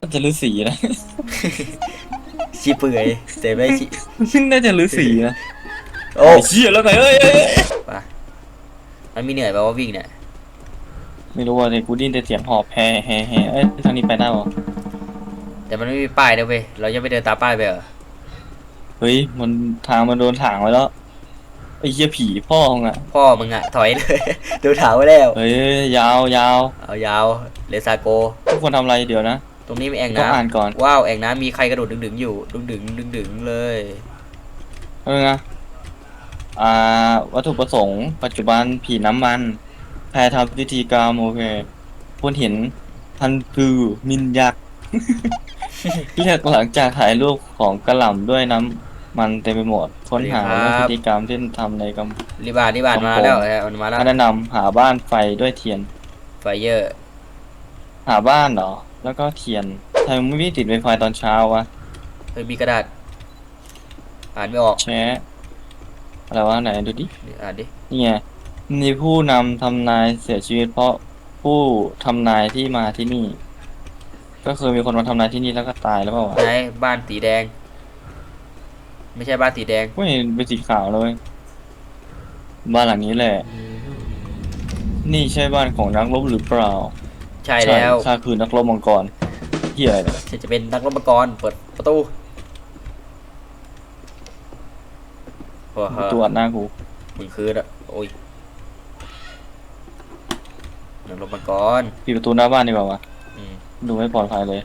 น่าจะฤาษีนะ ชีเปื่อยแต่ไม่ชีน่าจะฤาษีนะ โอ้ไอ้เชี่ยแล้วไงเอ้ยเอ้ยเอ้ยไปมันมีเหนื่อยป่าว่าวิ่งเนี่ยไม่รู้ว่าเนี่ยกูไดยินแต่เสียงหอบแฮ่แฮ่แฮ่เอ้ยทางนี้ไปได้ปะแต่มันไม่มีป้ายนะเว้ยเราจะไปเดินตามป้ายไปเหรอเฮ้ยมันทางมันโดนถางไว้แล้ว ไอ้เหี้ยผีพ่อมึงอะพ่อมึงอะถอยเลย ดูถามไว้แล้ว เฮ้ยยาวยาวเอายาวเลซาโก ทุกคนทำอะไรเดี๋ยวนะ ตรงนี้มีแอ่งต้องน้อ่านก่อนำว้าวแอ่งน้ำมีใครกระโดดดึงๆอยู่ดึงดึงดึงดึงๆเลย เออนะอ่า วัตถุประสงค์ ปัจจุบันผีน้ำมันแพรทำพิธีกรรมโอเคคุณเห็นพันคือมินยักษ์ เรียกหลังจากถ่ายรูปของกระหล่ำด้วยน้ำ มันเต็มไปหมดค้นหาเรื่องพิธีกรรมที่ทำในกำ รีบานรีบานมาแล้วเออมันมาแล้วแนะนำหาบ้านไฟด้วยเทียน ไฟเยอร์หาบ้านเหรอ แล้วก็เทียนทำไมไม่ติดไวไฟตอนเช้าวะเฮ้ยมีกระดาษ อ่านไม่ออกแชะอะไรวะไหนดูดิ นี่อ่านดินี่ไงมีผู้นำทำนายเสียชีวิต เพราะผู้ทำนายที่มาที่นี่ ก็คือมีคนมาทำนายที่นี่แล้วก็ตายแล้วเปล่าวะไหนบ้านสีแดง ไม่ใช่บ้านสีแดงไม่เห็นเป็นสีขาวเลย บ้านหลังนี้แหละ นี่ใช่บ้านของนักรบหรือเปล่าใช่แล้วข้าคือนักรบมังกรเหี้ยอะไรฉันจะเป็นนักรบมังกรเปิดประตูโอ้โหตัวอัดหน้ากูมึงคืออะโอ้ยนักรบมังกรปิดประตูหน้าบ้านดีกว่าวะอืมดูไม่ปลอดภัยเลย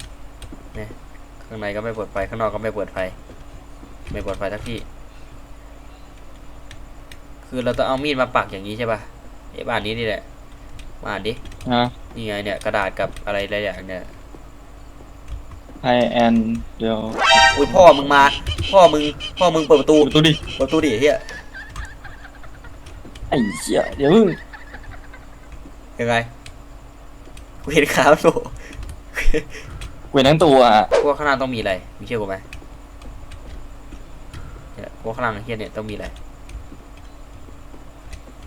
ข้างในก็ไม่เปิดไฟข้างนอกก็ไม่เปิดไฟ ไม่เปิดไฟทักที่ คือเราต้องเอามีดมาปักอย่างนี้ใช่ป่ะไอ้บ้านนี้นี่แหละ มาอ่านดินะนี่ไงเนี่ย กระดาษกับอะไรหลายอย่างเนี่ยไฮแอนเดี๋ยวอุ้ยพ่อมึงมา พ่อมึง พ่อมึงเปิดประตูปิดประตูดิเปิดประตูดิเฮียไอ้เหี้ยเดี๋ยวเพิ่งยังไงกูเห็นขามันโผล่เว้นทั้งตัวอะกูว่าข้างล่างต้องมีอะไรมีเชื่อกูไหม เนี่ยกูว่าข้างล่างเฮียเนี่ยต้องมีอะไร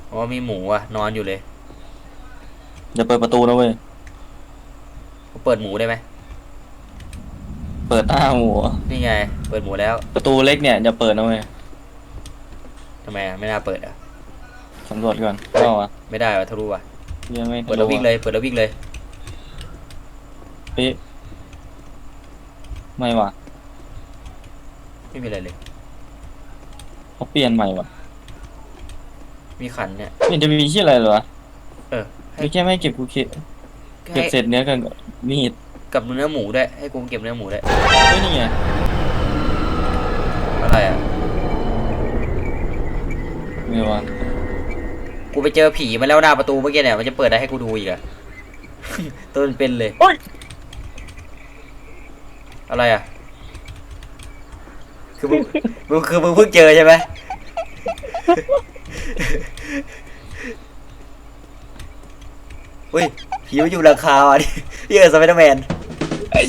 เพราะว่ามีหมูอะนอนอยู่เลยอย่าเปิดประตูนะเว้ยกูเปิดหมูได้ไหมเปิดอ้าหัวนี่ไง เปิดหมูแล้ว ประตูเล็กเนี่ยอย่าเปิดนะเว้ยทำไมอะไม่น่าเปิดอะสำรวจก่อนก็วะไม่ได้วะทะลุวะยังไม่เปิดแล้ววิ่งเลยเปิดแล้ววิ่งเลยเป๊ะไม่วะไม่มีอะไรเลย เขาเปลี่ยนใหม่วะมีขันเนี่ยไม่เห็นจะมีที่อะไรเลยวะเออให้มีแค่ไม่เก็บกูเก็บเก็บให้เศษเนื้อกันมีดกับเนื้อหมูด้วยให้กูเก็บเนื้อหมูด้วยเฮ้ยนี่ไงอะไรอะมีวะกูไปเจอผีมาแล้วหน้าประตูเมื่อกี้เนี่ยมันจะเปิดอะไรให้กูดูอีกอะ ตัวมันเป็นเลยโอ้ยอะไรอะ คือมึงมึงคือมึงเพิ่งเจอใช่ไหมอุ้ยผีมันอยู่หลังคาอะดิพี่เออสไปเดอร์แมนไอ้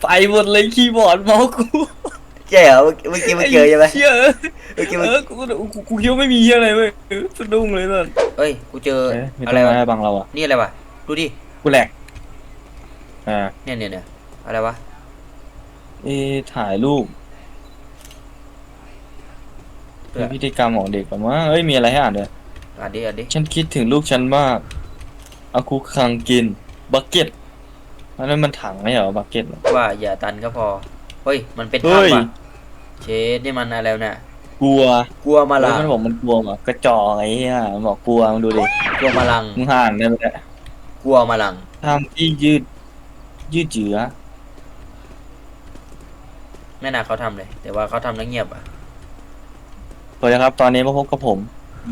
ไปหมดเลยคีย์บอร์ดเมาส์กูใช่เหรอเมื่อเมื่อกี้มึงเจอใช่ไหมเชี่ยเมื่อกี้มึงอกูกูกูคิดว่าไม่มีเหี้ยอะไรเว้ยสะดุ้งเลยเลยเอ้ยกูเจอม่อะต้ไรวะมาบังเราอะ นี่อะไรวะดูดิกูแหลกอ่าเนี่ยเนี่ยเนี่ยอะไรวะ เอะถ่ายรูปเพื่เป็อนพิธีกรรมของเด็กแบบว่าเอ้ยมีอะไรให้อ่านด้วยอ่านดิอ่านดิฉันคิดถึงลูกฉันมากอาคุคังกินบักเก็ตอันนั้นมันถังไม่เหรอบักเก็ตว่าอย่าตันก็พอ เฮ้ย มันเป็นเฮ้ยถ้ำว่ะเชดนี่มันอะไรเนี่ยกลัวกลัวมาแล้ลัวงมันบอกมันกลัวแบบกระจอกไอ้เหี้ยมันบอกกลัวมึงดูดิกลัวมาลังมึงห่างได้ไหมกลัวมาลังทำที่ยืดยืดเจือ ไม่น่าเขาทำเลย แต่ว่าเขาทำแล้วเงียบอะ สวัสดีครับ ตอนนี้มาพบกับผม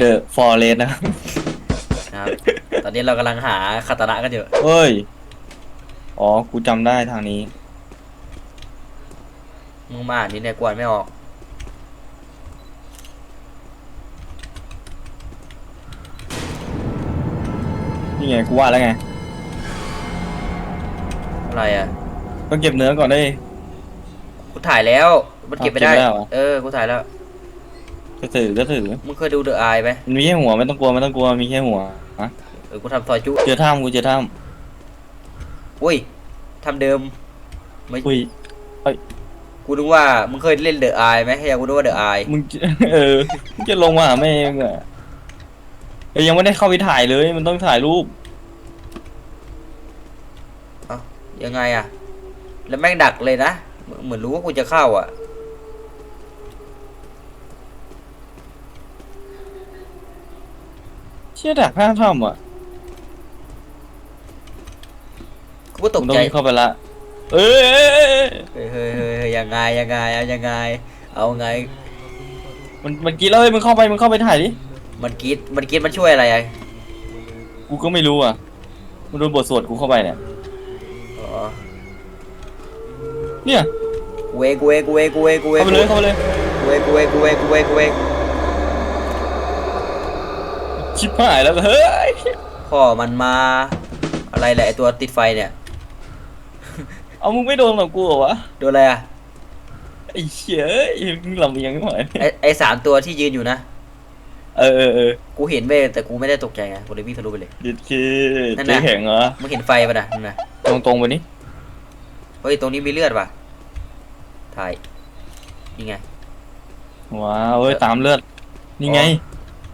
The Forest นะครับ นะครับ ตอนนี้เรากำลังหาคาตานะกันอยู่เฮ้ย อ๋อ กูจำได้ทางนี้ มึงมาอ่านนี่เนี่ยกวนไม่ออก นี่ไง กูว่าแล้วไง อะไรอะ ต้องเก็บเนื้อก่อนได้ กูถ่ายแล้ว มันเก็บไม่ได้ เอาเก็บไม่ได้เหรอ เออ กูถ่ายแล้ว ก็ถือก็ถือมึงเคยดูเดอะไอไหมมันมีแค่หัวไม่ต้องกลัวไม่ต้องกลัวมีแค่หัวฮะเออ กูทำซอยจุเจอถ้ำกูเจอถ้อุ้ยทำเดิมไม่ำอุ้ยกูนึกว่า มึงเคยเล่นเดอะไอไหมให้กูนึกว่าเดอะไอมึงจะ เออมึงจะลงมาหาแม่งอะเอ้ยยังไม่ได้เข้าไปถ่ายเลยมันต้องถ่ายรูปยังไงอะแล้วแม่งดักเลยนะ เหมือนรู้ว่ากูจะเข้าอะ เชี่ยดักห้าถ้ำอะกูก็ตมึกงต้อใจงเข้าไปละ เอ้ยเอ้ยเอ้ยเอ้ยเฮ้ยเฮ้ยเฮ้ยเฮ้ยยังไงยังไงเอายังไง เอาไง มันมันกินแล้วเฮ้ยมึงเข้าไปมึงเข้าไปถ่ายดิ มันกรีดมันกรีดมันช่วยอะไรอะกูก็ไม่รู้อะมันโดนบทสวดกูเข้าไปเนี่ย อ๋อเนี่ย กูเองกูเองกูเองกูเองกูเองเข้าไปเลยเข้าไปเลยกูเองกูเองกูเองกูเองกูเองชิบหายแล้วเฮ้ยพ่อมันมา อะไรแหละไอตัวติดไฟเนี่ย เอามึงไม่โดนกับกูเหรอวะโดนอะไรอะไอ้เชี่ยเอ้ยมึงลำเอียงไม่ไหวไอไอสามตัวที่ยืนอยู่นะ เออเออเออกูเห็นเว้ยแต่กูไม่ได้ตกใจไงกูเลยวิ่งทะลุไปเลย ยึดคือนั่นเจ๊น่ะแข็งเหรอมึงเห็นไฟปะนะนั่นนะตรงตรงๆไปนี่เฮ้ยตรงนี้มีเลือดป่ะ ถ่ายนี่ไง ว้าวเอ้ยตามเลือด นี่ไง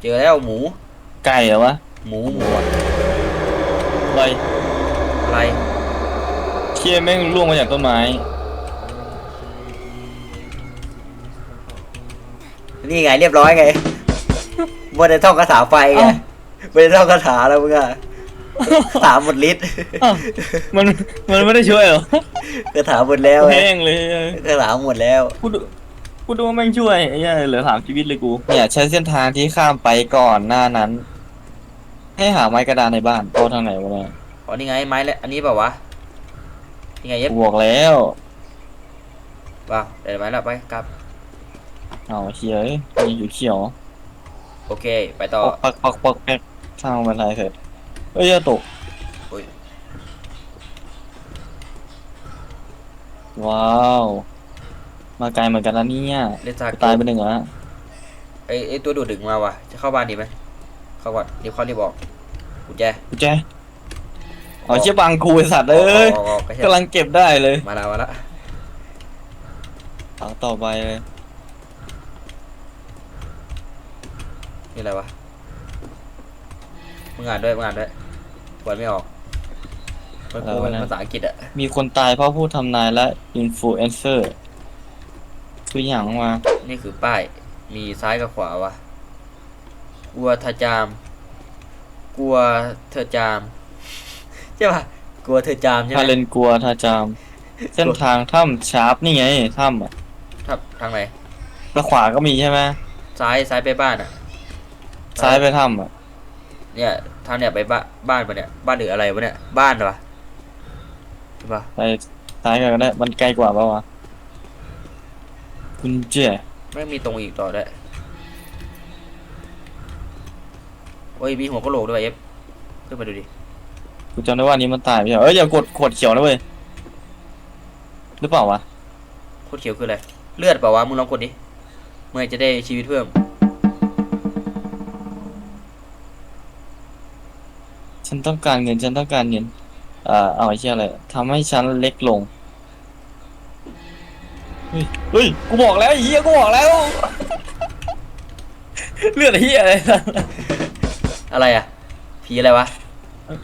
เจอแล้วหมู ไก่เหรอวะหมูหมูอะอะไรอะไร เชี่ยแม่งร่วงมาจากต้นไม้ นี่ไงเรียบร้อยไงมัวแต่ท่องคาถาไฟไงเอ้าไม่ได้ท่องคาถาแล้วมึงอะ คาถาหมดฤทธิ์อ้าวมันมันไม่ได้ช่วยเหรอคาถาหมดแล้วไงแห้งเลยคาถาหมดแล้วกูดูกูดูว่าแม่งช่วยไอ้เหี้ยเหลือสามชีวิตเลยกู เนี่ยใช้เส้นทางที่ข้ามไปก่อนหน้านั้น ให้หาไม้กระดานในบ้านโตทางไหนวะเนี่ยอ๋อนี่ไงไม้แล้วอันนี้เปล่าวะนี่ไงเย็บกูบอกแล้วว้าวเดี๋ยวไม้แล้วไปกลับ เอาเชียเอ้ยมีอยู่เขียวโอเค ไปต่อปักปักปักปักแป๊กสร้างมันอะไรเถอะ เอ้ยอย่าตกโอ้ยว้าว มาไกลเหมือนกันนะเนี่ยเลนซากูตายไปหนึ่งแล้วไอไอตัวดูดดึงมาว่ะ จะเข้าบ้านดีไหมเข้าก่อนรีบเข้ารีบออกกุญแจกูแจเอาเชี่ยบังกูไอสัตว์เอ้ยออกออกออกไม่ใช่กำลังเก็บได้เลยมาแล้วมาแล้วหลังต่อไปเลยนี่อะไรวะมึงอ่านด้วยมึงอ่านด้วย กวนไม่ออกมันกูเป็นภาษาอังกฤษอะมีคนตายเพราะผู้ทำนายและอินฟลูเอนเซอร์คืออย่างมานี่คือป้าย มีซ้ายกับขวาวะกลัวเธอจาม กลัวเธอจาม ใช่ปะกลัวเธอจามใช่ไหถ้ามเลนกลัวถ้าจาม เส้นทางถ้ำชาร์ปนี่ไงถ้ำอะครับทางไหนแล้วขวาก็มีใช่ไหมซ้ายซ้ายไปบ้านอะซ้ายไปถ้ำอะ เนี่ยทางเนี่ยไปบ้านบ้านปะเนี่ย บ้านหรืออะไรวะเนี่ย บ้านเหรอวะใช่ปะไปซ้ายกันก็ได้ มันไกลกว่าปะวะคุณเจ๊ไม่มีตรงอีกต่อด้วยโอ้ยมีหัวกะโหลกด้วยเอฟขึ้นมาดูดิกูจำได้ว่าอันนี้มันตายไม่ใช่เหรอเอ้ยอย่ากดขวดเขียวนะเว้ยหรือเปล่าวะโคตรเขียวคืออะไรเลือดเปล่าวะมึงลองกดดิเมื่อไหร่จะได้ชีวิตเพิ่ม นต้องการเงินฉันต้องการเงินเอ่อเอาไอ้เชี่ยอะไรทำให้ฉันเล็กลงเฮ้ยเฮ้ยกูบอกแล้วไอ้เฮียกูบอกแล้ว เลือดไอ้เฮียอะไรอะไรอะ ผีอะไรวะ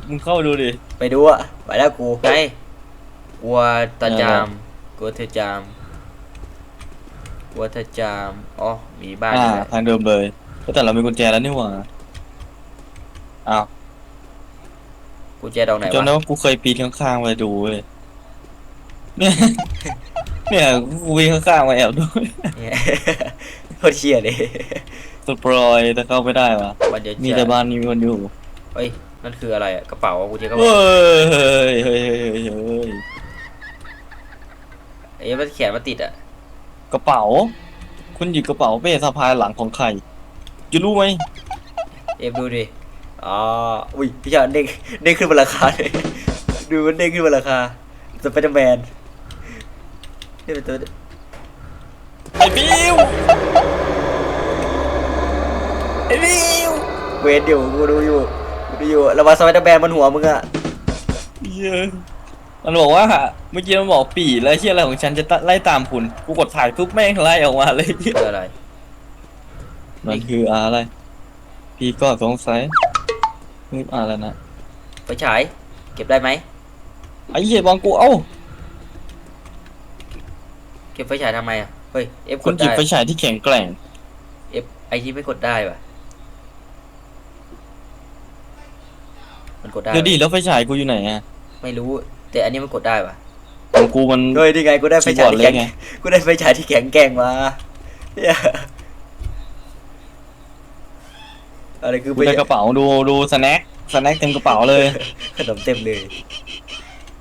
มึงเข้าดูดิ ไปดูอะ ไปแล้วกูไงกลัวตาจามเออกลัวเธอจามกลัวเธอจามอ๋อมีบ้านอ่า ด้วย ทางเดิมเลยแต่เรามีกุญแจแล้วนี่หว่าอ้าว กุญแจดอกไหนจำได้วะว่ากูเคยปีนข้างๆไปดูเว้ยเนี่ย เนี่ยกูปีนข้างๆมาแอบดูเนี่ยโคตรเชี่ยเลยสปรอยแต่เข้าไม่ได้วะวันเดียวมีเชี่ยแต่บ้านมีคนอยู่เฮ้ยนั่นคืออะไรอะกระเป๋าอะกุญแจกระเฮ้เป๋ายเฮ้ยเฮ้ยเฮ้ยเฮ้ยเฮ้ยเอ้ยมันแขนมันติดอะกระเป๋า คุณหยิบกระเป๋าเป้สะพายหลังของใครจะรู้ไหมเอฟดูดิ อ๋ออุ้ยพี่ชายเด้งเด้งขึ้นบนราคาเลยดูมันเด้งขึ้นบนราคาสไปเดอร์แมนนี่เป็นตัวไอ้บิวอ้บิวเวทอยู่กูดูอยู่กูดูอยู่ระวังสไปเดอร์แมนบนหัวมึงอะเหี้ยมันบอกว่าเมื่อกี้มันบอกปีแล้วเชี่ยอะไรของฉันจะไล่ตามคุณกูกดถ่ายปุ๊บแม่งไล่ออกมาเลยคืออะไรมันคืออะไร พี่ก็สงสัย นี่อะไรนะไฟฉาย เก็บได้ไหมไอ้เหี้ยบองกูเอ้าเก็บไฟฉายทำไมอะเฮ้ย เอฟกคุณดหยิบได้ ไฟฉายที่แข็งแกร่ง เอฟไอที่ไม่กดได้ปะมันกดได้เดี๋ยวปะดิแล้วไฟฉายกูอยู่ไหนอะไม่รู้ แต่อันนี้มันกดได้ปะของกูมัน เฮ้ยนี่ไงกูได้ไฟคีย์บฉาอยร์ดที่เล็แข็กงไง กูได้ไฟฉายที่แข็งแกร่งมาเหี้ย อะไรคือกูได้กระเป๋าดูดูสแน็คสแน็คเต็มกระเป๋าเลยขนมเต็มเลย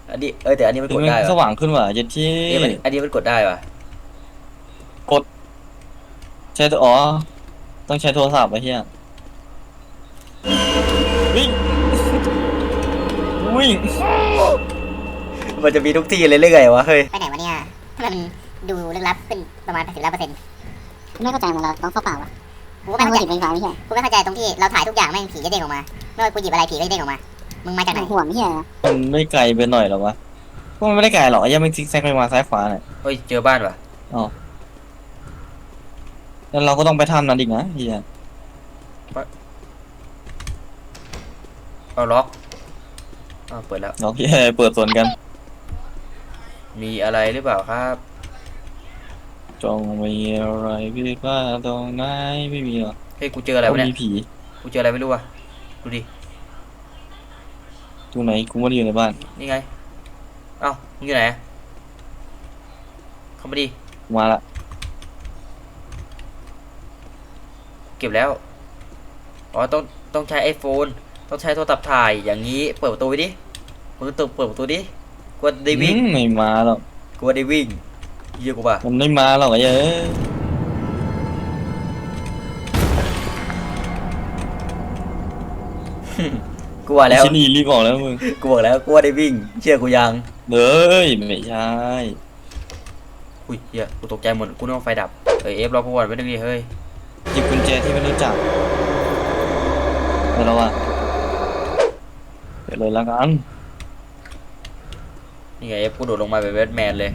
อันนี้เออแต่อันนี้มันถึกงดมันได้สปะว่างขึ้นว่ะเจ็ดที่เอ้ยมันอันนี้มันกดได้ปะใช้ตัวอ๋อ ต้องใช้โทรศัพท์ไอ้เหี้ยวิ่งวิ่งมันจะมีทุกที่เลยเรื่อยๆวะเฮ้ยไปไหนวะเนี่ยทำไมมันดูลึกลับขึ้นประมาณ80เปอร์เซ็นต์ไม่เข้าใจเหมือนเราต้องเข้าเปล่าวะ กูก็ไม่เข้าใจเป็นไฟไม่ใช่กูไม่เข้าใจตรงที่เราถ่ายทุกอย่างแม่งผีจะเด้งออกมาไม่ว่ากูหยิบอะไรผีก็จะเด้งออกมา มึงมาจากไหนห่วงไม่ใช่มันไม่ไกลไปหน่อยหรอวะพวกมันไม่ได้ไกลหรอกไอ้เหี้ยังไม่ซิกแซกไปมาซ้ายขวาน่ะเฮ้ยเจอบ้านปะแล้วเราก็ต้องไปทำนั้นอีกนะเฮียเอาล็อกอ้าวเปิดแล้วเราเฮียเปิดสวนกัน มีอะไรหรือเปล่าครับ จงมีอะไรพี่ว่าตรงไหนไม่มีหรอกเฮ้ยกูเจออะไรวะเนี่ยมีผีกูเจออะไรไม่รู้วะดูดิตรงไหนกูไม่ได้อยู่ในบ้านนี่ไงเอ้ามึงอยู่ไหนเข้ามาดิมาละเก็บแล้วอ๋อต้องต้องใช้ไอโฟนต้องใช้โทรศัพท์ถ่ายอย่างนี้เปิดประตูไว้ดิมึงต้องเปิดประตูดิกลัวได้วิ่งอืมไม่มาหรอก กลัวได้วิ่ง เยี่ยกูป่ะมันไม่มาหรอกไอ้เอ้ยกลัวแล้วชินีรีบออกแล้วมึงกลัวแล้วกลัวได้วิ่ง เชื่อกูยังเฮ้ยไม่ใช่อุ้ยเฮียกูตกใจหมดกูนึกว่าไฟดับเฮ้ยเอฟรอกูก่อนไม่ได้ดิเฮ้ยหยิบกุญแจที่ไม่รู้จักไปแล้วว่ะไปเลยละกันนี่ไงเอฟกูโดดลงมาแบบแบทแมนเลย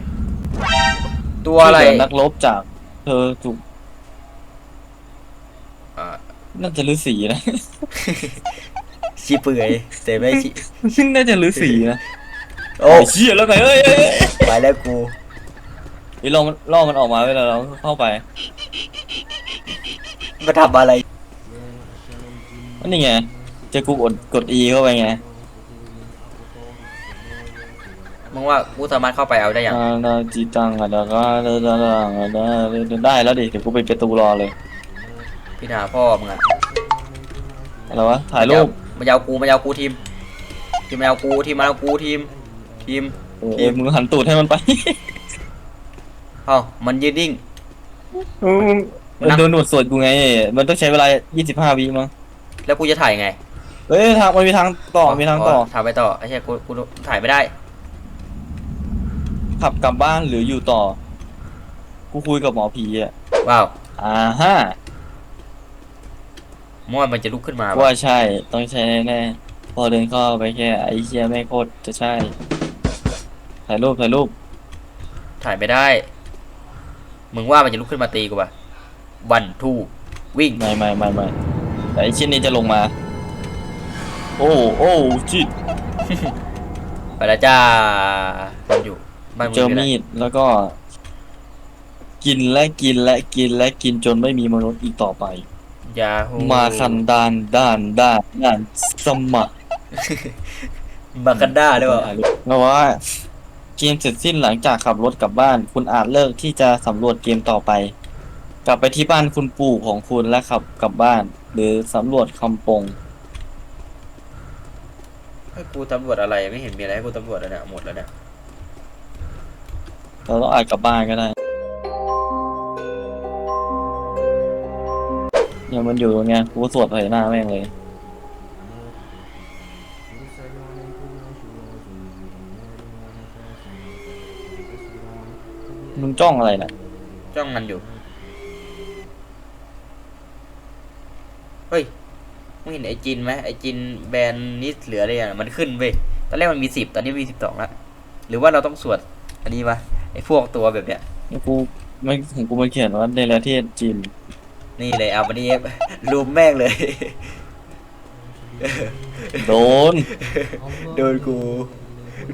ตัวอะไร ช่วยเหลืนักรบจาก เธอถูกอ่าน่าจะฤาษีนะ ชีเปื่อยแต่ไม่ชีซึ่งน่าจะฤาษีนะโอ้ไอ้เชี่ยแล้วไงเอ้ยเอ้ยเอ้ยไปแล้วกูไอ้ล่อมันล่อมันออกมาเวลาเราเข้าไปมาทำอะไร นี่ไงเจะกูกดกด E เข้าไปไง ว่ากูสามารถเข้าไปเอาได้ยังอ่าดาจิตังอะดาก็ได้แล้วดิเดี๋ยวกูไปประตูรอเลย พี่หาพ่อมึงอะอะไรวะถ่ายรูปมันจะเอากูมันจะเอากูทีมทีมมันเอากูทีมมันเอากูทีม ทีมเออเออมึงหันตูดให้มันไปเอ้ามันยืนนิ่งมันโดนหนวดสวดกูไง มันต้องใช้เวลา 25วิมั้งแล้วกูจะถ่ายไงเฮ้ยทางมันมีทางต่อมีทางต่อถ่ายไปต่อไอ้เชี่ยกูกูถ่ายไม่ได้ ขับกลับบ้านหรืออยู่ต่อ กูคุยกับหมอผีอะว้าวอ่าฮะมอดมันจะลุกขึ้นมาว่าใช่ต้องใช้แน่ๆพอเดินเข้าไปแค่ไอ้เชี่ยไม่งโคตรจะใช่ถ่ายรูปถ่ายรูปถ่ายไม่ได้ มึงว่ามันจะลุกขึ้นมาตีกูป่ะวันทูวิ่งไม่ไม่ไม่ไม่แต่ไอ้เช่นนี้จะลงมา โอ้โอ้จิตไปแล้วจ้ามันอยู่ บ้านมึงเจออยู่ไหนมีดแล้วก็ กินและกินและกินและกินจนไม่มีมนุษย์อีกต่อไป ยาฮูมาคันดานด้านด้านด้านสมัครมากันด้าด้วยวะก็ว่าเกมเสร็จสิ้นหลังจากขับรถกลับบ้าน คุณอาจเลิกที่จะสำรวจเกมต่อไป กลับไปที่บ้านคุณปู่ของคุณและขับกลับบ้าน หรือสำรวจคำปงให้กูตำรวจอะไรไม่เห็นมีอะไรให้กูตำรวจแล้วเนี่ยหมดแล้วเนี่ย เราต้องอาจกลับบ้านก็ได้เนี่ยมันอยู่ตรงเนี้ยกูก็สวดใส่หน้าแม่งเลย มึงจ้องอะไรน่ะ จ้องมันอยู่ เฮ้ย มึงเห็นไอจินไหมไอจินแบรนด์นี้เหลืออะไรอย่างมันขึ้นเว้ย ตอนแรกมันมีสิบ ตอนนี้มีสิบสองละ หรือว่าเราต้องสวด อันนี้วะ อพวกตัวแบบเนี้ย กูไม่ของกูมันเขียนว่าในประเทศจีนนี่เลยเอามานี่รูมแม่งเลย โดนโดนกู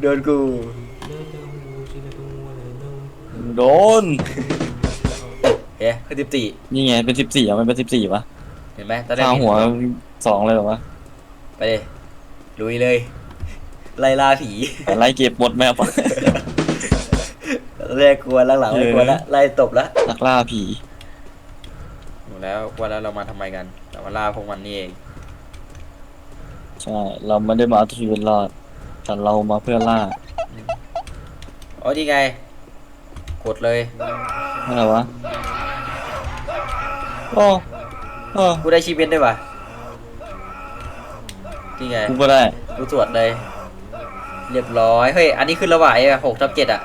โดนกู โดนเฮ้ยคือสิบสี่นี่ไงเป็นสิบสี่อะมันเป็นสิบสี่ปะเห็นไหมตอนแรกข้าวหัวเห็นสองเลยเหรอวะไปเลยลุยเลย ไล่ล่าผีแต่ไล่เก็บหมดแม่ปะตอน แรกกลัวหลังๆไม่กลัวละไล่ตบละนักล่าผีหมดแล้วกลัวแล้วเรามาทำไมกัน เรามาล่าพวกมันนี่เองใช่เราไม่ได้มาเอาชีวิตรอดแต่เรามาเพื่อล่าโอ๋อนี่ไง กดเลยอะไรวะโอ้โอ้กูได้ชีวิตได้ป่ะนี่ไงกูก็ได้ กูตรวจเลย เรียบร้อย เฮ้ย อันนี้คือระหว่างหกทับเจ็ดอะ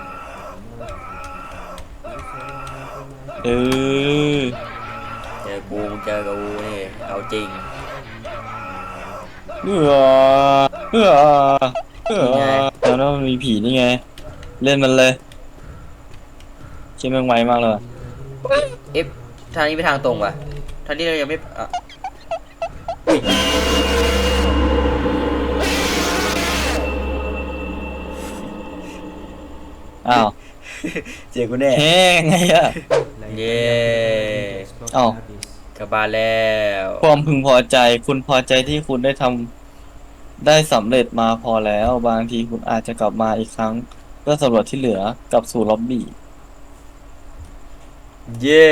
ออเจอกูมึงเจอกูนี่เอาจริงเออเออเออนี่ไงแล้วนั่นมันมีผีนี่ไง เล่นมันเลยเชื่อแม่งไวมากเลยว่ะเอฟทางนี้ไปทางตรงว่ะทางนี้เรายังไม่อะอุ้ยอ้าว เจอกูแน่แห้งไงอะ เย้เอ้ากลับบ้านแล้วความพึงพอใจ คุณพอใจที่คุณได้ทำได้สำเร็จมาพอแล้ว บางทีคุณอาจจะกลับมาอีกครั้ง เพื่อสำรวจที่เหลือกลับสู่ล็อบบี้ เย้